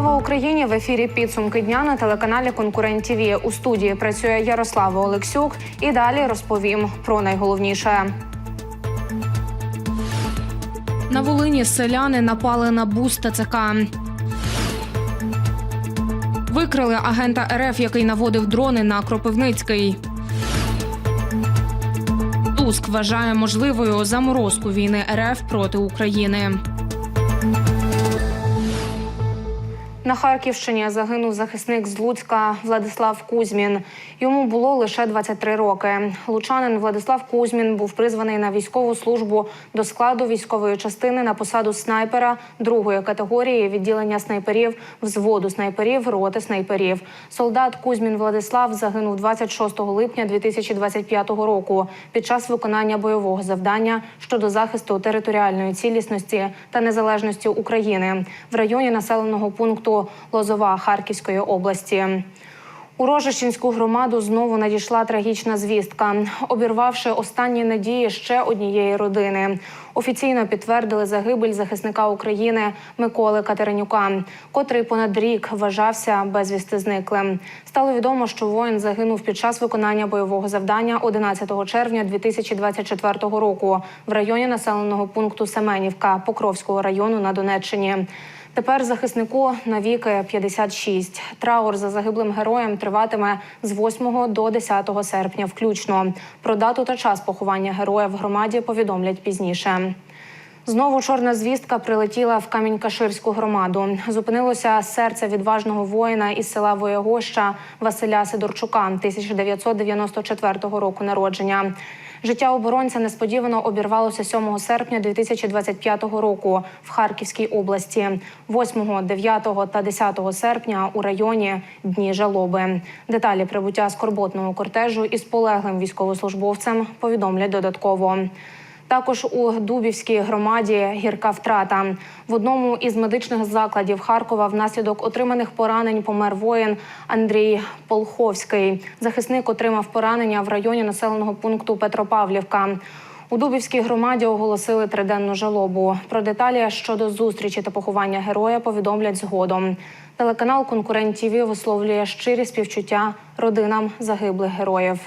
Слава Україні! В ефірі підсумки дня на телеканалі Конкурент ТІВІ. У студії працює Ярослава Олексюк. І далі розповім про найголовніше. На Волині селяни напали на бус ТЦК. Викрили агента РФ, який наводив дрони на Кропивницький. Туск вважає можливою заморозку війни РФ проти України. На Харківщині загинув захисник з Луцька Владислав Кузьмін. Йому було лише 23 роки. Лучанин Владислав Кузьмін був призваний на військову службу до складу військової частини на посаду снайпера другої категорії відділення снайперів взводу снайперів роти снайперів. Солдат Кузьмін Владислав загинув 26 липня 2025 року під час виконання бойового завдання щодо захисту територіальної цілісності та незалежності України в районі населеного пункту Лозова Харківської області. У Рожищенську громаду знову надійшла трагічна звістка, обірвавши останні надії ще однієї родини. Офіційно підтвердили загибель захисника України Миколи Катеринюка, котрий понад рік вважався безвісти зниклим. Стало відомо, що воїн загинув під час виконання бойового завдання 11 червня 2024 року в районі населеного пункту Семенівка Покровського району на Донеччині. Тепер захиснику навіки 56. Траур за загиблим героєм триватиме з 8 до 10 серпня, включно. Про дату та час поховання героя в громаді повідомлять пізніше. Знову чорна звістка прилетіла в Камінь-Каширську громаду. Зупинилося серце відважного воїна із села Воєгоща Василя Сидорчука 1994 року народження. Життя оборонця несподівано обірвалося 7 серпня 2025 року в Харківській області, 8, 9 та 10 серпня у районі Дні жалоби. Деталі прибуття скорботного кортежу із полеглим військовослужбовцем повідомлять додатково. Також у Дубівській громаді гірка втрата в одному із медичних закладів Харкова внаслідок отриманих поранень помер воїн Андрій Полховський. Захисник отримав поранення в районі населеного пункту Петропавлівка. У Дубівській громаді оголосили триденну жалобу. Про деталі щодо зустрічі та поховання героя повідомлять згодом. Телеканал Конкурент ТІВІ висловлює щирі співчуття родинам загиблих героїв.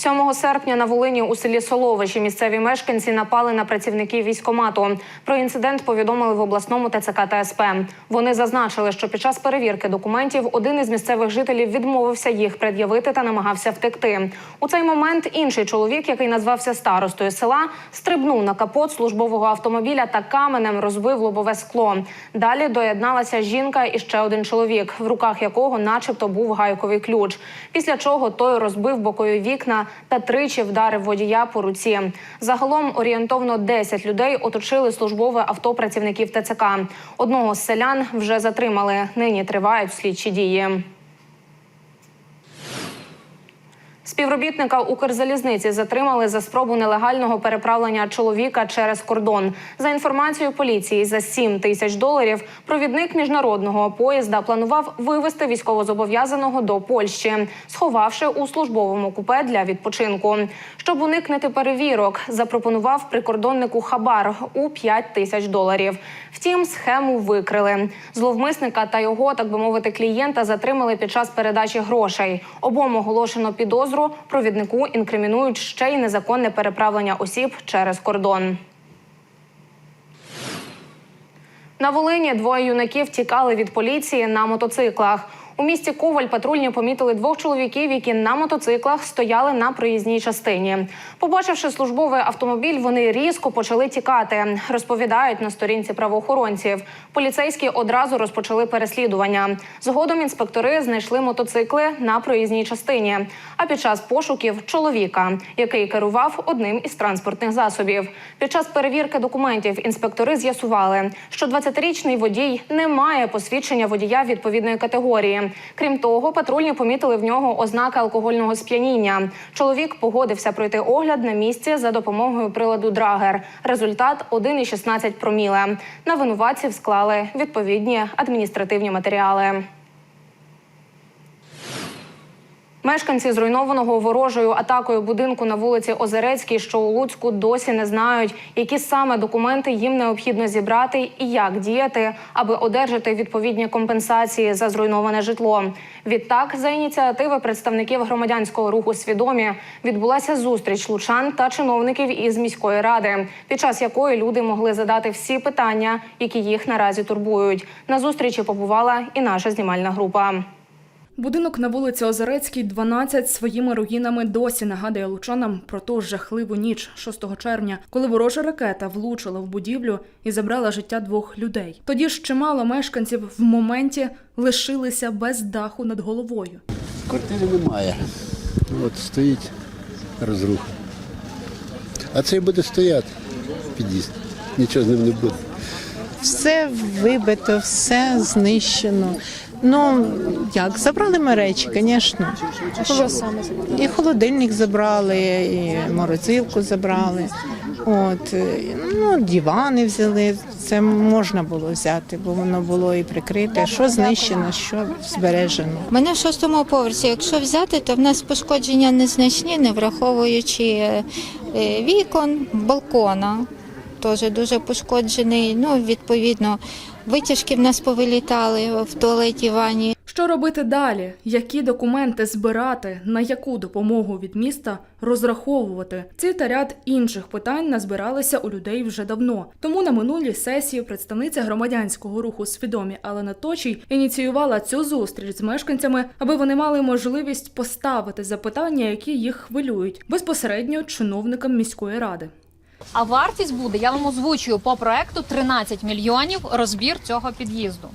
7 серпня на Волині у селі Соловичі місцеві мешканці напали на працівників військомату. Про інцидент повідомили в обласному ТЦК та. Вони зазначили, що під час перевірки документів один із місцевих жителів відмовився їх пред'явити та намагався втекти. У цей момент інший чоловік, який назвався старостою села, стрибнув на капот службового автомобіля та каменем розбив лобове скло. Далі доєдналася жінка і ще один чоловік, в руках якого, начебто, був гайковий ключ. Після чого той розбив бокові вікна та тричі вдарив водія по руці. Загалом орієнтовно 10 людей оточили службове авто працівників ТЦК. Одного з селян вже затримали. Нині тривають слідчі дії. Співробітника Укрзалізниці затримали за спробу нелегального переправлення чоловіка через кордон. За інформацією поліції, за 7 тисяч доларів провідник міжнародного поїзда планував вивезти військовозобов'язаного до Польщі, сховавши у службовому купе для відпочинку. Щоб уникнути перевірок, запропонував прикордоннику хабар у 5 тисяч доларів. Втім, схему викрили. Зловмисника та його, так би мовити, клієнта затримали під час передачі грошей. Обом оголошено підозру. Провіднику інкримінують ще й незаконне переправлення осіб через кордон. На Волині двоє юнаків тікали від поліції на мотоциклах. У місті Коваль патрульні помітили двох чоловіків, які на мотоциклах стояли на проїзній частині. Побачивши службовий автомобіль, вони різко почали тікати. Розповідають на сторінці правоохоронців. Поліцейські одразу розпочали переслідування. Згодом інспектори знайшли мотоцикли на проїзній частині. А під час пошуків чоловіка, який керував одним із транспортних засобів. Під час перевірки документів інспектори з'ясували, що 20-річний водій не має посвідчення водія відповідної категорії. Крім того, патрульні помітили в нього ознаки алкогольного сп'яніння. Чоловік погодився пройти огляд на місці за допомогою приладу Драгер. Результат 1,16 проміле. На винуватців склали відповідні адміністративні матеріали. Мешканці зруйнованого ворожою атакою будинку на вулиці Озерецькій, що у Луцьку, досі не знають, які саме документи їм необхідно зібрати і як діяти, аби одержати відповідні компенсації за зруйноване житло. Відтак, за ініціативи представників громадянського руху свідомі відбулася зустріч лучан та чиновників із міської ради, під час якої люди могли задати всі питання, які їх наразі турбують. На зустрічі побувала і наша знімальна група. Будинок на вулиці Озерецькій, 12, своїми руїнами досі нагадує лучанам про ту жахливу ніч 6 червня, коли ворожа ракета влучила в будівлю і забрала життя двох людей. Тоді ж чимало мешканців в моменті лишилися без даху над головою. Квартири немає. От стоїть розруха. А цей буде стояти під'їзд. Нічого з ним не буде. Все вибито, все знищено. Ну як, забрали ми речі, звісно. І холодильник забрали, і морозилку забрали. От, ну, дивани взяли. Це можна було взяти, бо воно було і прикрите. Що знищено, що збережено. Ми на шостому поверсі. Якщо взяти, то в нас пошкодження незначні, не враховуючи е, е, вікон, балкона. Теж дуже пошкоджений. Ну, відповідно, витяжки в нас повилітали в туалеті ванні. Що робити далі? Які документи збирати? На яку допомогу від міста розраховувати? Ці та ряд інших питань назбиралися у людей вже давно. Тому на минулій сесії представниця громадянського руху свідомі Алена Точій ініціювала цю зустріч з мешканцями, аби вони мали можливість поставити запитання, які їх хвилюють, безпосередньо чиновникам міської ради. А вартість буде, я вам озвучую по проекту 13 мільйонів розбір цього під'їзду.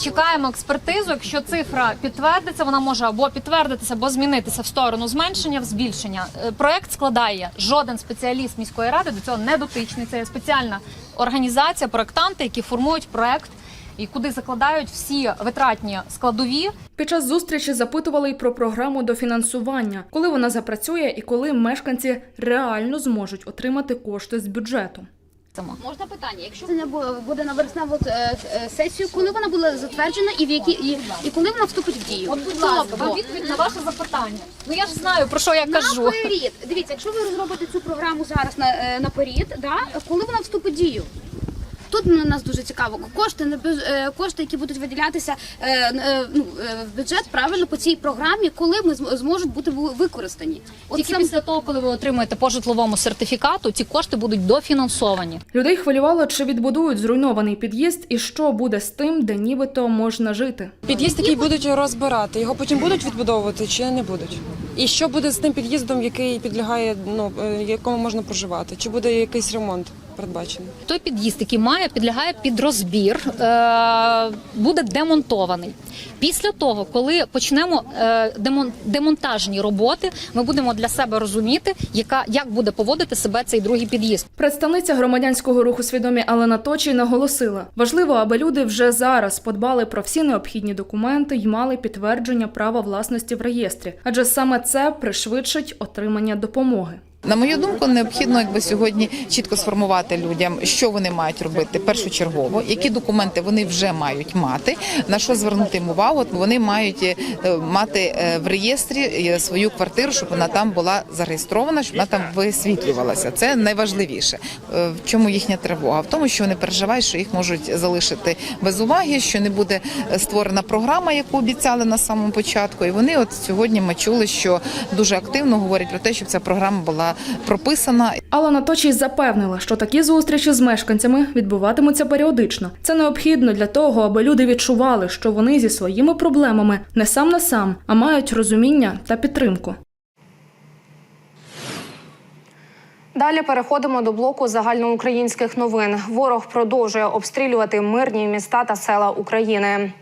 Чекаємо експертизу. Якщо цифра підтвердиться, вона може або підтвердитися, або змінитися в сторону зменшення, в збільшення. Е, Проект складає жоден спеціаліст міської ради до цього не дотичний. Це спеціальна організація, проектанти, які формують проект і куди закладають всі витратні складові Під час зустрічі запитували й про програму дофінансування, коли вона запрацює і коли мешканці реально зможуть отримати кошти з бюджету. Можна питання? Якщо це не бу- буде на вересневу е, сесію, коли вона була затверджена і в які і, і коли вона вступить в дію? От, будь ласка, Тобто, вам відповідь на ваше запитання. Ну я ж знаю про що я кажу. наперед, дивіться, якщо ви розробите цю програму зараз на е, наперед, да, коли вона вступить в дію? Тут на нас дуже цікаво. Кошти не без- кошти, які будуть виділятися е, е, ну, е, в бюджет правильно по цій програмі, коли ми зможуть бути використані. От Тільки сам- після того, коли ви отримаєте по житловому сертифікату, ці кошти будуть дофінансовані. Людей хвилювало, чи відбудують зруйнований під'їзд і що буде з тим, де нібито можна жити. Під'їзд, який будуть розбирати, його потім будуть відбудовувати чи не будуть? І що буде з тим під'їздом, який підлягає, ну якому можна проживати? Чи буде якийсь ремонт передбачений? Той під'їзд, який має, підлягає під розбір, е, буде демонтований. Після того, коли почнемо е, демон, демонтажні роботи, ми будемо для себе розуміти, яка як буде поводити себе цей другий під'їзд. Представниця громадянського руху свідомі Алена Точій наголосила: важливо, аби люди вже зараз подбали про всі необхідні документи й мали підтвердження права власності в реєстрі, адже саме це пришвидшить отримання допомоги. На мою думку, необхідно якби сьогодні чітко сформувати людям, що вони мають робити першочергово, які документи вони вже мають мати, на що звернути їм увагу. Вони мають е, мати е, в реєстрі е, свою квартиру, щоб вона там була зареєстрована, щоб вона там висвітлювалася. Це найважливіше. В чому їхня тривога? В тому, що вони переживають, що їх можуть залишити без уваги, що не буде створена програма, яку обіцяли на самому початку. І вони от сьогодні ми чули, що дуже активно говорять про те, щоб ця програма була прописана. Алена Точій запевнила, що такі зустрічі з мешканцями відбуватимуться періодично. Це необхідно для того, аби люди відчували, що вони зі своїми проблемами не сам на сам, а мають розуміння та підтримку. Далі переходимо до блоку загальноукраїнських новин. Ворог продовжує обстрілювати мирні міста та села України.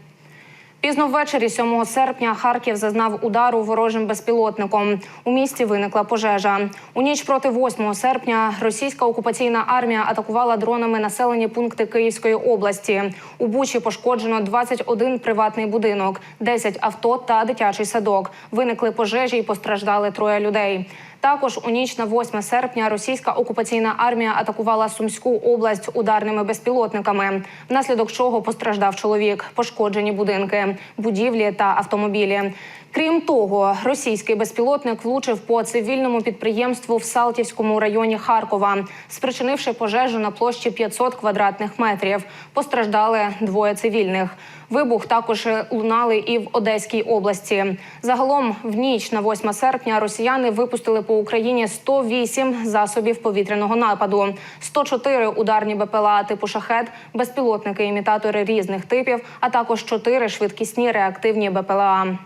Пізно ввечері 7 серпня Харків зазнав удару ворожим безпілотником. У місті виникла пожежа. У ніч проти 8 серпня російська окупаційна армія атакувала дронами населені пункти Київської області. У Бучі пошкоджено 21 приватний будинок, 10 авто та дитячий садок. Виникли пожежі і постраждали троє людей. Також у ніч на 8 серпня російська окупаційна армія атакувала Сумську область ударними безпілотниками, внаслідок чого постраждав чоловік, пошкоджені будинки, будівлі та автомобілі. Крім того, російський безпілотник влучив по цивільному підприємству в Салтівському районі Харкова, спричинивши пожежу на площі 500 квадратних метрів. Постраждали двоє цивільних. Вибух також лунали і в Одеській області. Загалом в ніч на 8 серпня росіяни випустили по Україні 108 засобів повітряного нападу, 104 ударні БПЛА типу шахет, безпілотники імітатори різних типів, а також 4 швидкісні реактивні БПЛА.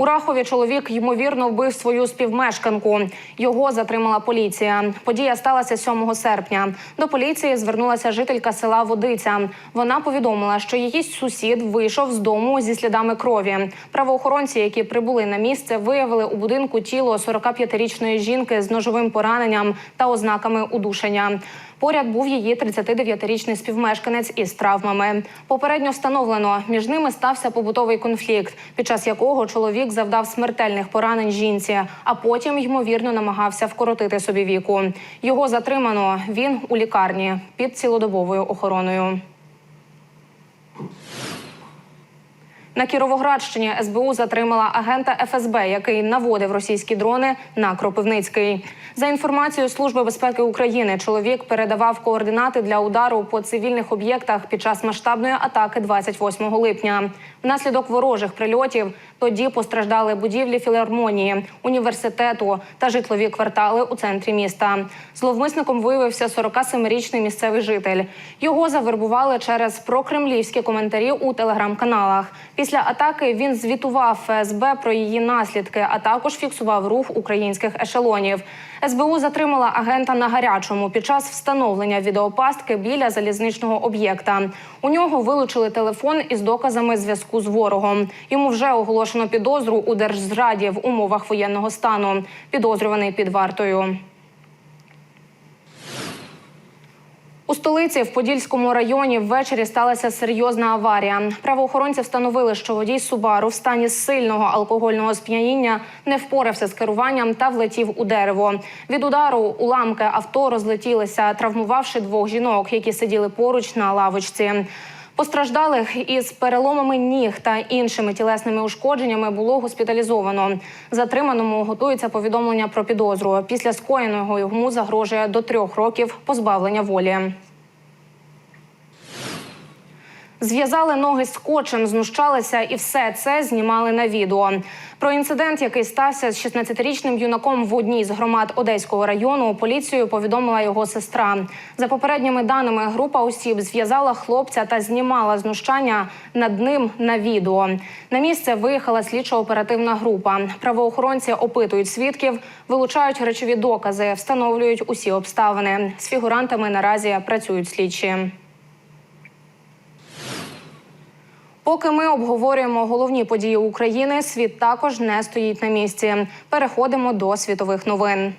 У Рахові чоловік ймовірно вбив свою співмешканку. Його затримала поліція. Подія сталася 7 серпня. До поліції звернулася жителька села Водиця. Вона повідомила, що її сусід вийшов з дому зі слідами крові. Правоохоронці, які прибули на місце, виявили у будинку тіло 45-річної жінки з ножовим пораненням та ознаками удушення. Поряд був її 39-річний співмешканець із травмами. Попередньо встановлено, між ними стався побутовий конфлікт, під час якого чоловік завдав смертельних поранень жінці, а потім ймовірно намагався вкоротити собі віку. Його затримано. Він у лікарні під цілодобовою охороною. На Кіровоградщині СБУ затримала агента ФСБ, який наводив російські дрони на Кропивницький. За інформацією Служби безпеки України, чоловік передавав координати для удару по цивільних об'єктах під час масштабної атаки 28 липня. Внаслідок ворожих прильотів тоді постраждали будівлі філармонії, університету та житлові квартали у центрі міста. Зловмисником виявився 47-річний місцевий житель. Його завербували через прокремлівські коментарі у телеграм-каналах. Після атаки він звітував ФСБ про її наслідки, а також фіксував рух українських ешелонів. СБУ затримала агента на гарячому під час встановлення відеопастки біля залізничного об'єкта. У нього вилучили телефон із доказами зв'язку з ворогом. Йому вже оголошено підозру у держзраді в умовах воєнного стану. Підозрюваний під вартою. У столиці в Подільському районі ввечері сталася серйозна аварія. Правоохоронці встановили, що водій Субару в стані сильного алкогольного сп'яніння не впорався з керуванням та влетів у дерево. Від удару уламки авто розлетілися, травмувавши двох жінок, які сиділи поруч на лавочці. Постраждалих із переломами ніг та іншими тілесними ушкодженнями було госпіталізовано. Затриманому готується повідомлення про підозру. Після скоєного йому загрожує до трьох років позбавлення волі. Зв'язали ноги скотчем, знущалися і все це знімали на відео. Про інцидент, який стався з 16-річним юнаком в одній з громад Одеського району, поліцію повідомила його сестра. За попередніми даними, група осіб зв'язала хлопця та знімала знущання над ним на відео. На місце виїхала слідчо-оперативна група. Правоохоронці опитують свідків, вилучають речові докази, встановлюють усі обставини. З фігурантами наразі працюють слідчі. Поки ми обговорюємо головні події України, світ також не стоїть на місці. Переходимо до світових новин.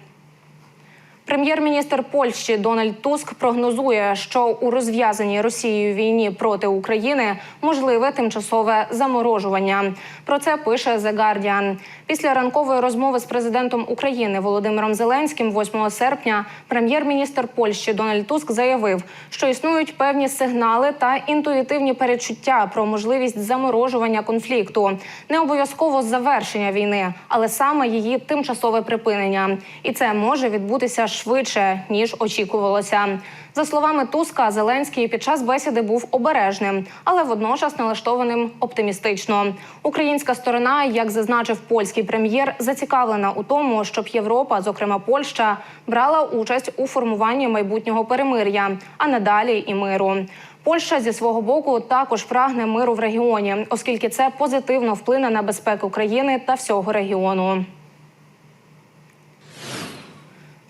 Прем'єр-міністр Польщі Дональд Туск прогнозує, що у розв'язаній Росією війні проти України можливе тимчасове заморожування. Про це пише The Guardian. Після ранкової розмови з президентом України Володимиром Зеленським 8 серпня прем'єр-міністр Польщі Дональд Туск заявив, що існують певні сигнали та інтуїтивні перечуття про можливість заморожування конфлікту, не обов'язково завершення війни, але саме її тимчасове припинення. І це може відбутися швидше ніж очікувалося. За словами Туска, Зеленський під час бесіди був обережним, але водночас налаштованим оптимістично. Українська сторона, як зазначив польський прем'єр, зацікавлена у тому, щоб Європа, зокрема Польща, брала участь у формуванні майбутнього перемир'я, а надалі і миру. Польща зі свого боку також прагне миру в регіоні, оскільки це позитивно вплине на безпеку країни та всього регіону.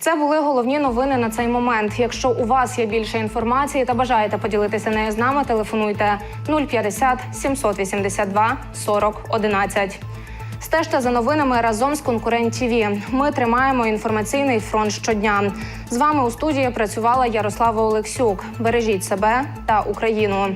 Це були головні новини на цей момент. Якщо у вас є більше інформації та бажаєте поділитися нею з нами, телефонуйте 050 782 40 11. Стежте за новинами разом з конкурент ТІВІ. Ми тримаємо інформаційний фронт щодня. З вами у студії працювала Ярослава Олексюк. Бережіть себе та Україну.